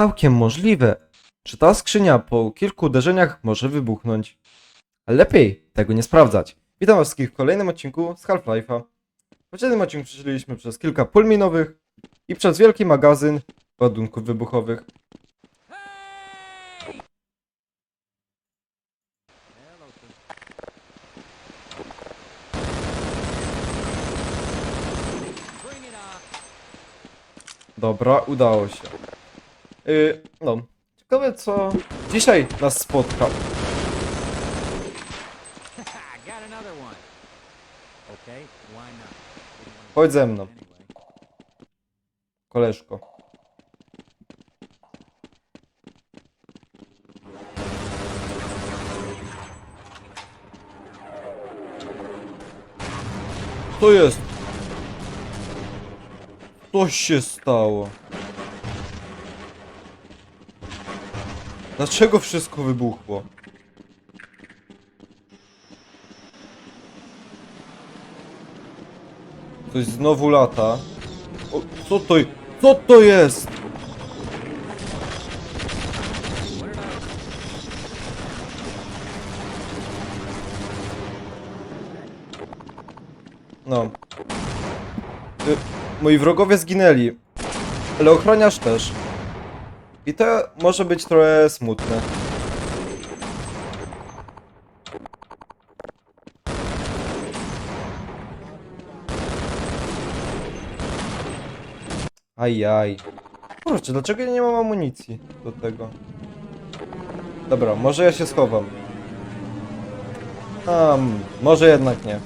Całkiem możliwe. Czy ta skrzynia po kilku uderzeniach może wybuchnąć? Ale lepiej tego nie sprawdzać. Witam was wszystkich w kolejnym odcinku z Half-Life'a. W poprzednim odcinku przeszliśmy przez kilka pól minowych i przez wielki magazyn ładunków wybuchowych. Dobra, udało się. Yy, no, ciekawe co dzisiaj nas spotka. Chodź ze mną, koleżko. Co jest? Coś się stało. Dlaczego wszystko wybuchło? Coś znowu lata. O, co to, co to jest? No. Y, moi wrogowie zginęli. Ale ochroniarz też. I to może być trochę smutne. Ajaj. Kurczę, dlaczego ja nie mam amunicji do tego? Dobra, może ja się schowam. Um, może jednak nie.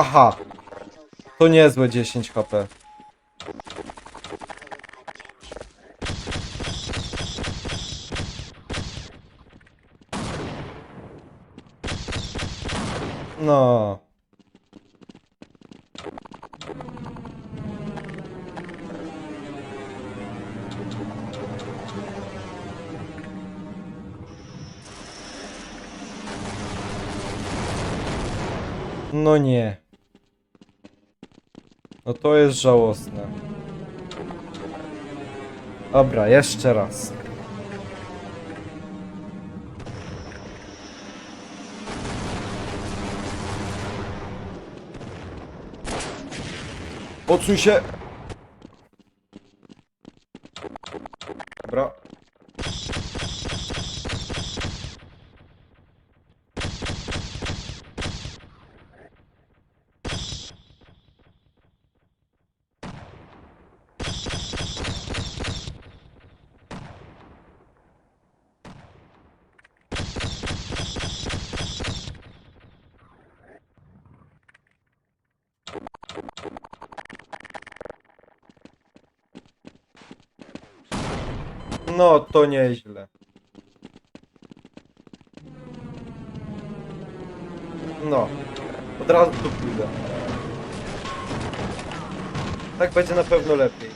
Aha. To niezłe 10 HP. No. No nie. No to jest żałosne. Dobra, jeszcze raz. Odsuń się! Dobra. No, to nieźle. No, od razu tu pójdę. Tak będzie na pewno lepiej.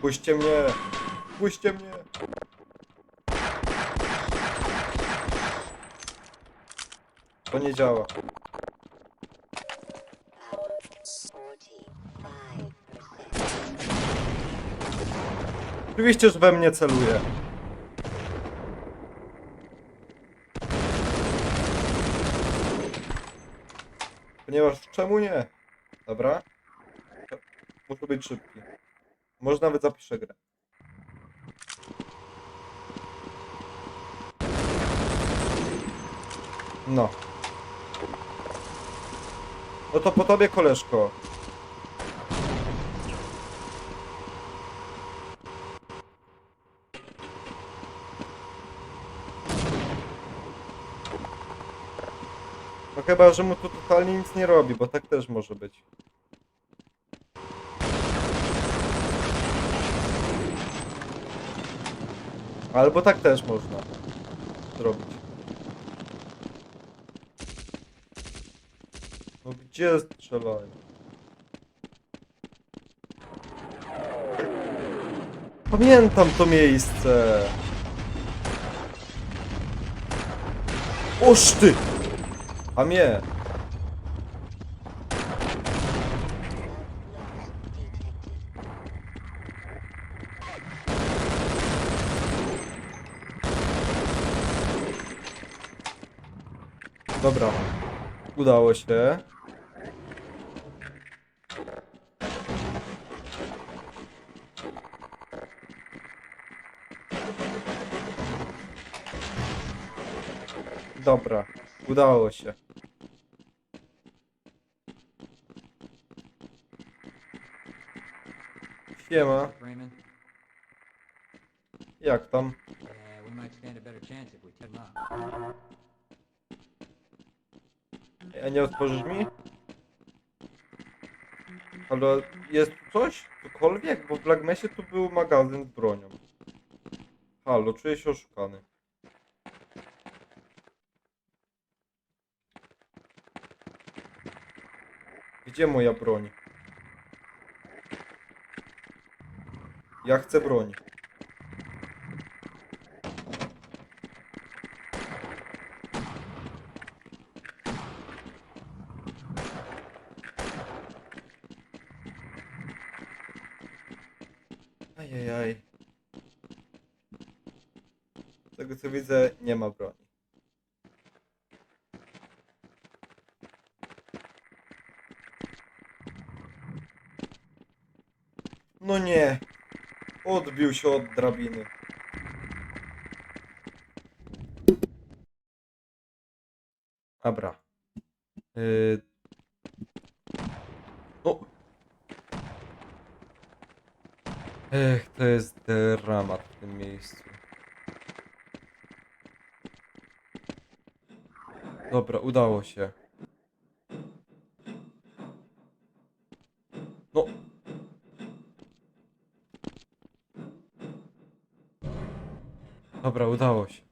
Puśćcie mnie! Puśćcie mnie! To nie działa. Oczywiście, że we mnie celuje. Ponieważ czemu nie? Dobra. Muszę być szybki. Może nawet zapiszę grę. No. No to po tobie, koleżko. Chyba, że mu to totalnie nic nie robi, bo tak też może być. Albo tak też można zrobić. No gdzie strzelają? Pamiętam to miejsce. Oż ty! A mnie! Dobra. Udało się. Dobra, udało się. Siema, Raymond? jak tam? A nie otworzysz mi? Ale jest tu coś? Cokolwiek? Bo w Black Mesie tu był magazyn z bronią. Halo, czuję się oszukany. Gdzie moja broń? Ja chcę broń. Ajajaj. Z tego co widzę, nie ma broni. No nie. Odbił się od drabiny. Dobra. Yy... No. Ech, to jest dramat w tym miejscu. Dobra, udało się. Dobra, udało się.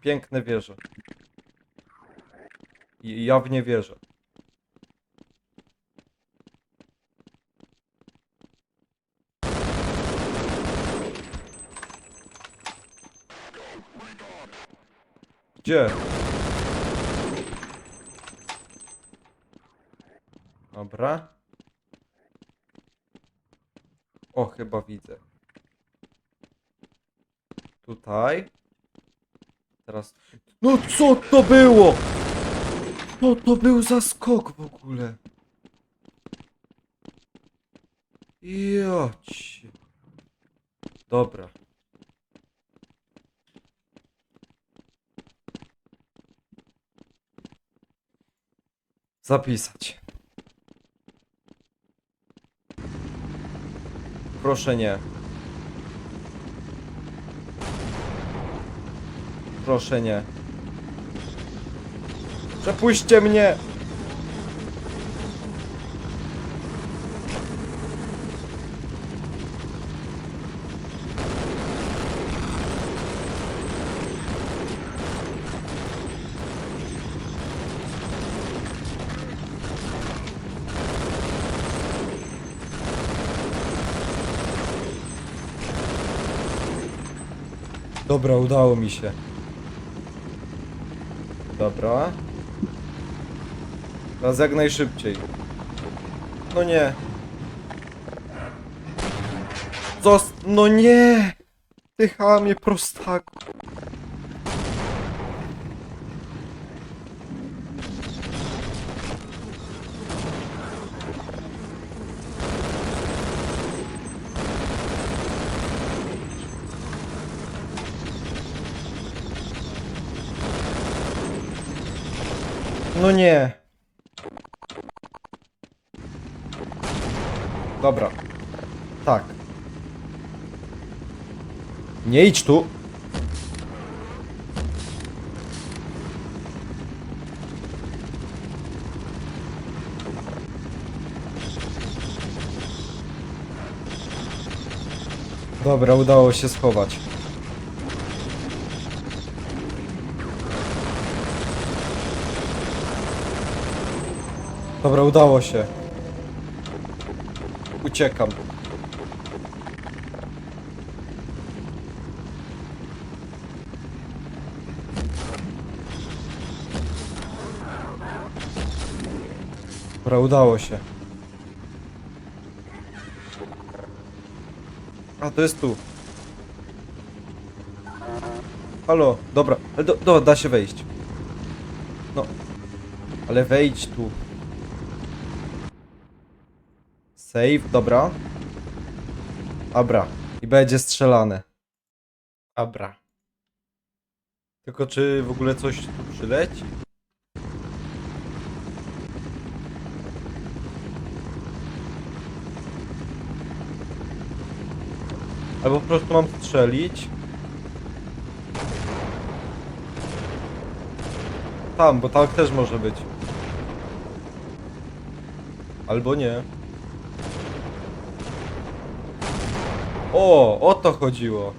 Piękne wieże. I ja w nie wierzę. Gdzie? Dobra. Chyba widzę. Tutaj. Teraz. No co to było? Co to był za skok w ogóle? Jocie. Dobra. Zapisać. Proszę nie. Proszę nie. Przepuśćcie mnie! Dobra, udało mi się. Dobra. Teraz jak najszybciej. No nie. Zost... No nie! Ty chamie prostaku. No nie. Dobra. Tak. Nie idź tu. Dobra, udało się schować. Dobra, udało się. Uciekam. Dobra, udało się. A, to jest tu. Halo, dobra, do, do, da się wejść. No. Ale wejdź tu. Save, dobra. Abra. I będzie strzelane. Abra. Tylko czy w ogóle coś tu przyleci? Albo po prostu mam strzelić. Tam, bo tak też może być. Albo nie. O, o to chodziło.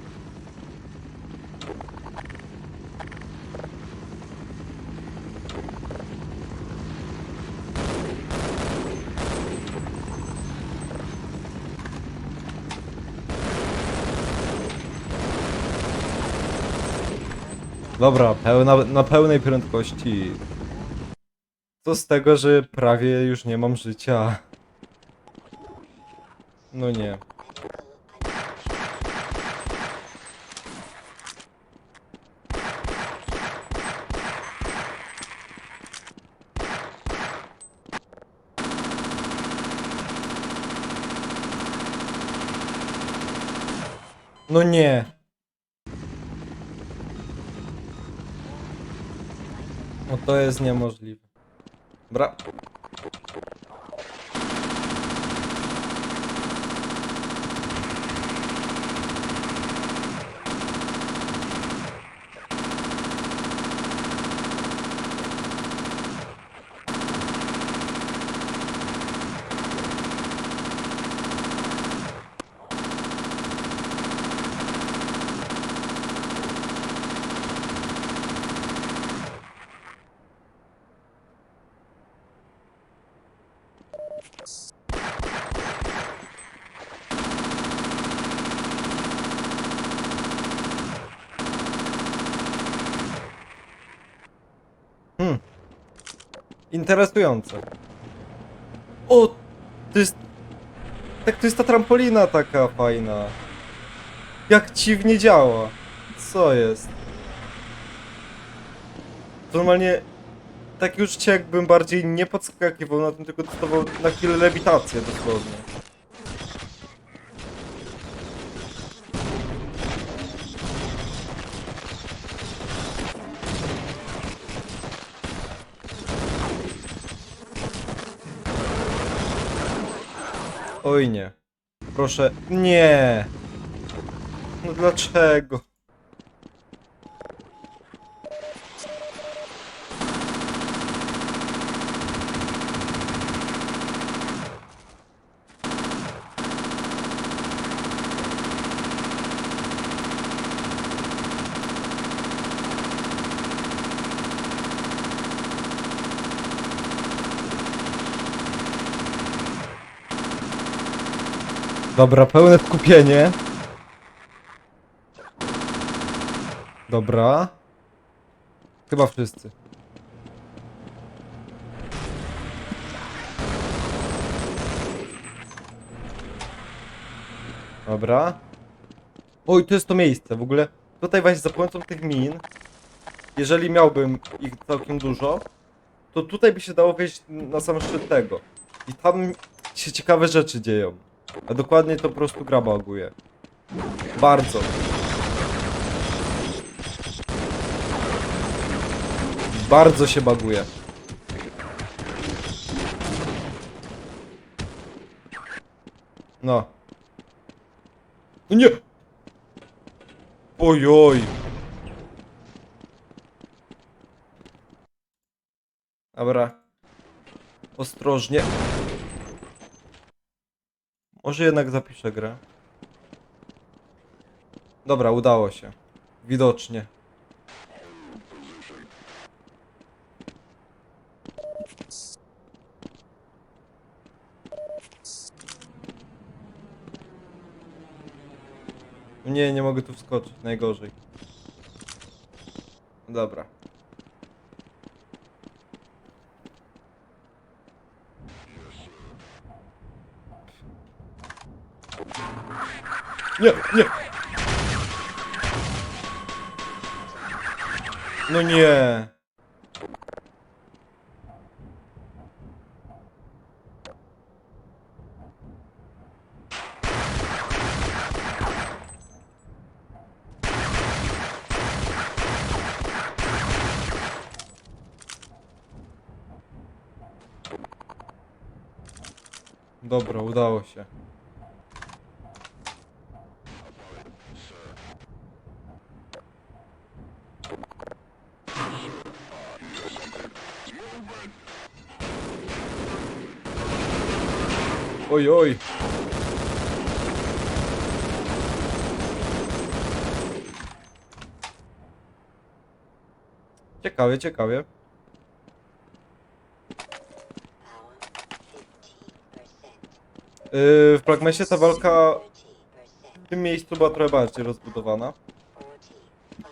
Dobra, pełna, na pełnej prędkości. Co z tego, że prawie już nie mam życia? No nie. No nie. No to jest niemożliwe. Bra. Interesujące. O! To jest... Tak, to jest ta trampolina taka fajna. Jak dziwnie działa. Co jest? Normalnie... Takie uczucie jakbym bardziej nie podskakiwał na tym, tylko dostawał na chwilę lewitację dosłownie. Oj nie. Proszę. Nie. No dlaczego? Dobra, pełne skupienie. Dobra. Chyba wszyscy. Dobra. Oj, to jest to miejsce. W ogóle tutaj właśnie za pomocą tych min, jeżeli miałbym ich całkiem dużo, to tutaj by się dało wejść na sam szczyt tego. I tam się ciekawe rzeczy dzieją. A dokładnie to po prostu gra baguje. Bardzo. Bardzo się baguje. No. No nie! Ojoj! Dobra. Ostrożnie. Może jednak zapiszę grę. Dobra, udało się. Widocznie. Nie, nie mogę tu wskoczyć, najgorzej. Dobra. Nie, nie! No nie! Dobra, udało się. Oj, oj. Ciekawie, ciekawie. Yy, w Pragmesie ta walka w tym miejscu była trochę bardziej rozbudowana.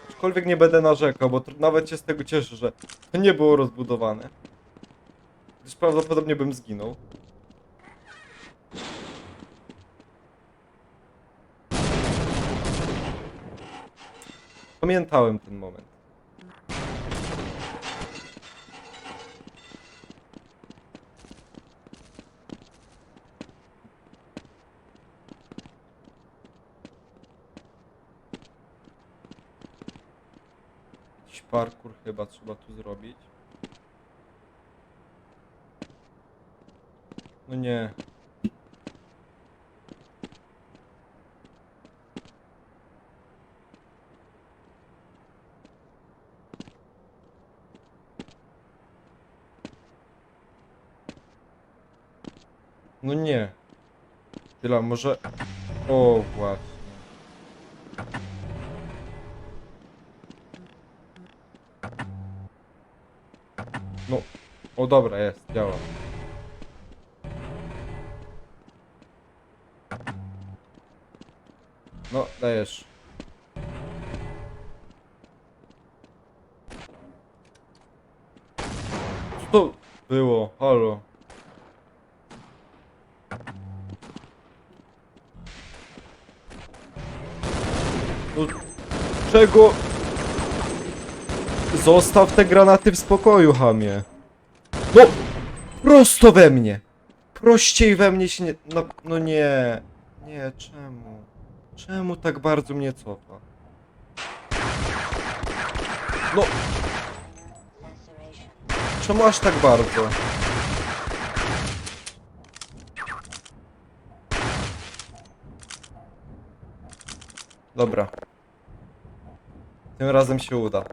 Aczkolwiek nie będę narzekał, bo nawet się z tego cieszę, że to nie było rozbudowane. Gdyż prawdopodobnie bym zginął. Pamiętałem ten moment. Jakiś parkour chyba trzeba tu zrobić. No nie. No nie. Tyle, może... O, właśnie. No. O, dobra, jest, działa. No, dajesz. Co to było? Halo. No, czego? Zostaw te granaty w spokoju, hamie. No! Prosto we mnie! Prościej we mnie się nie... No, no nie. Nie, czemu? Czemu tak bardzo mnie cofa? No! Czemu aż tak bardzo? Dobra. Tym razem się uda.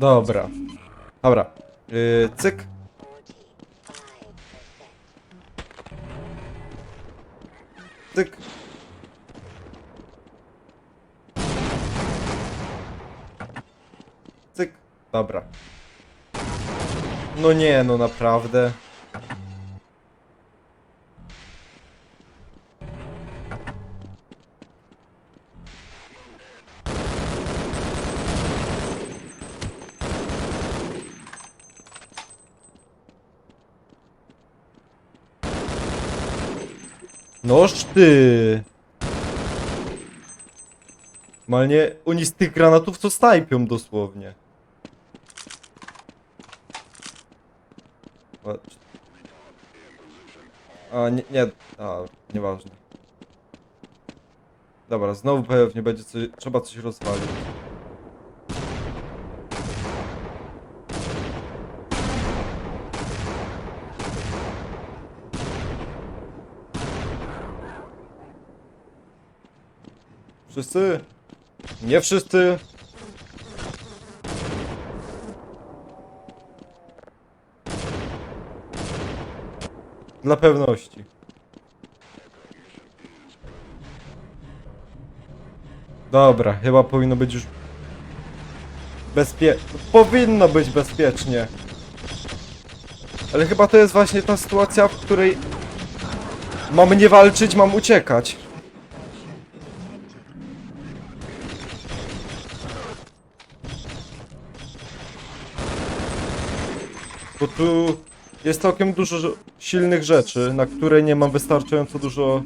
Dobra. Dobra. Yy, cyk. Cyk. Cyk. Dobra. No nie, no naprawdę. Noż ty! Oni z tych granatów co snajpią dosłownie. A, nie, nie, a, nieważne. Dobra, znowu pewnie będzie coś, trzeba coś rozwalić. Wszyscy? Nie wszyscy. Dla pewności. Dobra, chyba powinno być już bezpie... Powinno być bezpiecznie. Ale chyba to jest właśnie ta sytuacja, w której mam nie walczyć, mam uciekać. Bo tu jest całkiem dużo silnych rzeczy, na które nie mam wystarczająco dużo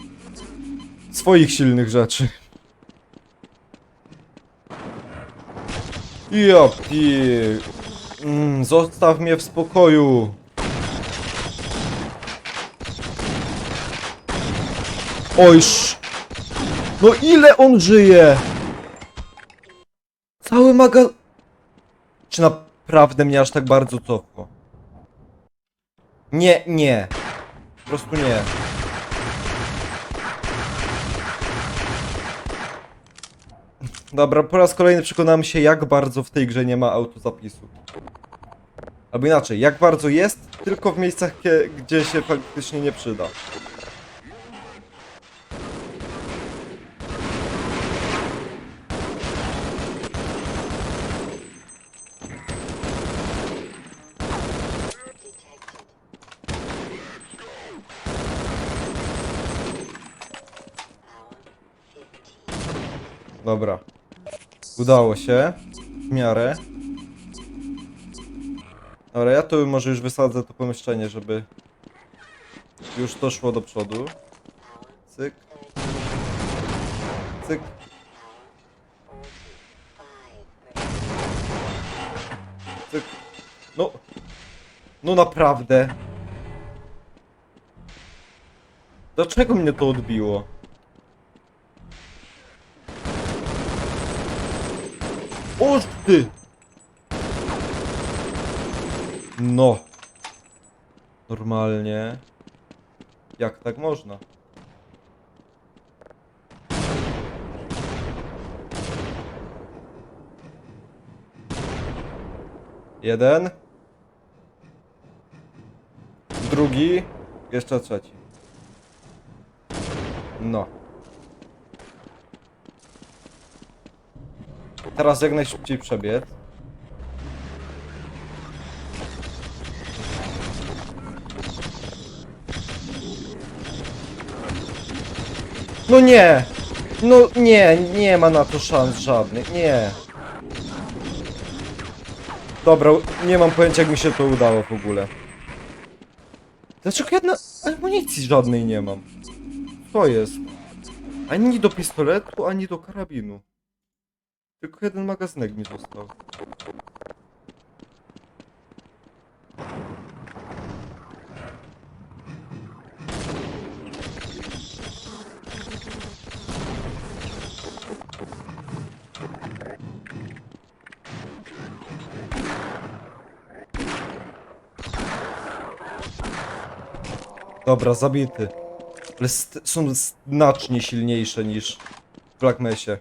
swoich silnych rzeczy. Ja pi... Mm, zostaw mnie w spokoju. Ojż. No ile on żyje? Cały magaz... Czy naprawdę mnie aż tak bardzo cofło? Nie, nie. Po prostu nie. Dobra, po raz kolejny przekonamy się, jak bardzo w tej grze nie ma autozapisu. Albo inaczej, jak bardzo jest, tylko w miejscach, gdzie się faktycznie nie przyda. Dobra. Udało się. W miarę. Dobra, ja tu może już wysadzę to pomieszczenie, żeby już to szło do przodu. Cyk. Cyk. Cyk. No. No naprawdę. Dlaczego mnie to odbiło? Oż ty! No. Normalnie. Jak tak można? Jeden. Drugi. Jeszcze trzeci. No. Teraz jak najszybciej przebiec. No nie! No nie, nie ma na to szans żadnych, nie. Dobra, nie mam pojęcia jak mi się to udało w ogóle. Dlaczego ja na amunicji żadnej nie mam? Co jest? Ani do pistoletu, ani do karabinu. Tylko jeden magazynek mi został. Dobra, zabity. Ale st- są znacznie silniejsze niż w Black Mesie.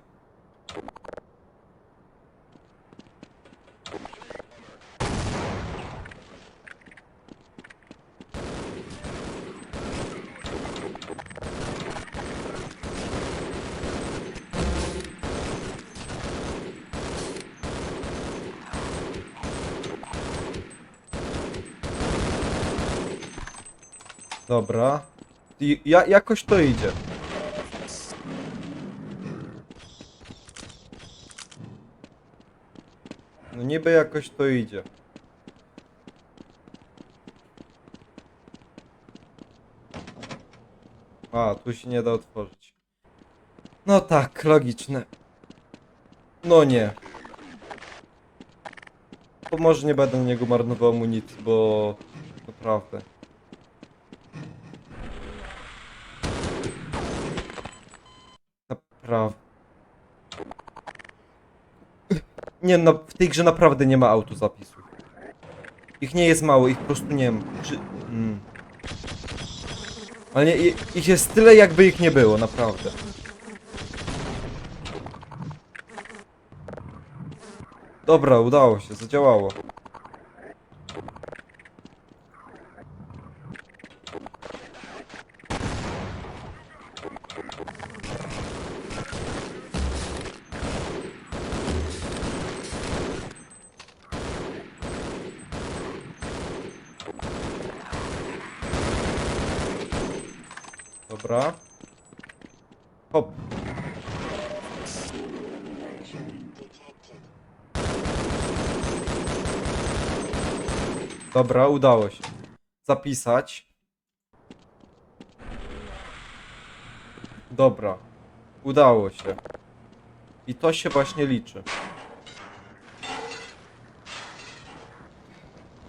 Dobra. I ja, jakoś to idzie. No niby jakoś to idzie. A, tu się nie da otworzyć. No tak, logiczne. No nie. To może nie będę na niego marnował amunicji, bo... Naprawdę. Nie no, w tej grze naprawdę nie ma autozapisów. Ich nie jest mało, ich po prostu nie ma. Czy... Mm. Ale nie, ich jest tyle jakby ich nie było, naprawdę. Dobra, udało się, zadziałało. Dobra. Hop. Dobra, udało się. Zapisać. Dobra. Udało się. I to się właśnie liczy.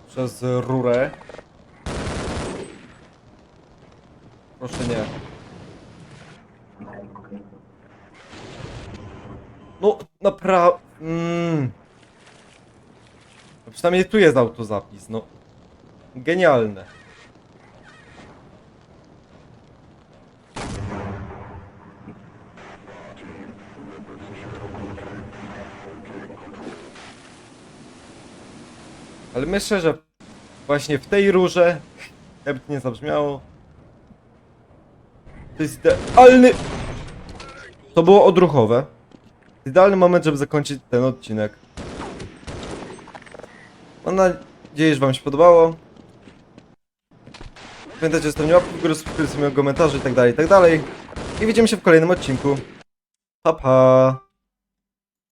Przez rurę. Proszę nie. No, naprawdę. Mm. No Przynajmniej tu jest autozapis, no. Genialne. Ale myślę, że właśnie w tej rurze, jakby to nie zabrzmiało, to jest idealny... To było odruchowe. Idealny moment, żeby zakończyć ten odcinek. Mam nadzieję, że wam się podobało. Pamiętajcie, że zostawienie łapki w górę, subskrypcji, mojego komentarza i tak dalej, i tak. I widzimy się w kolejnym odcinku. Pa, pa.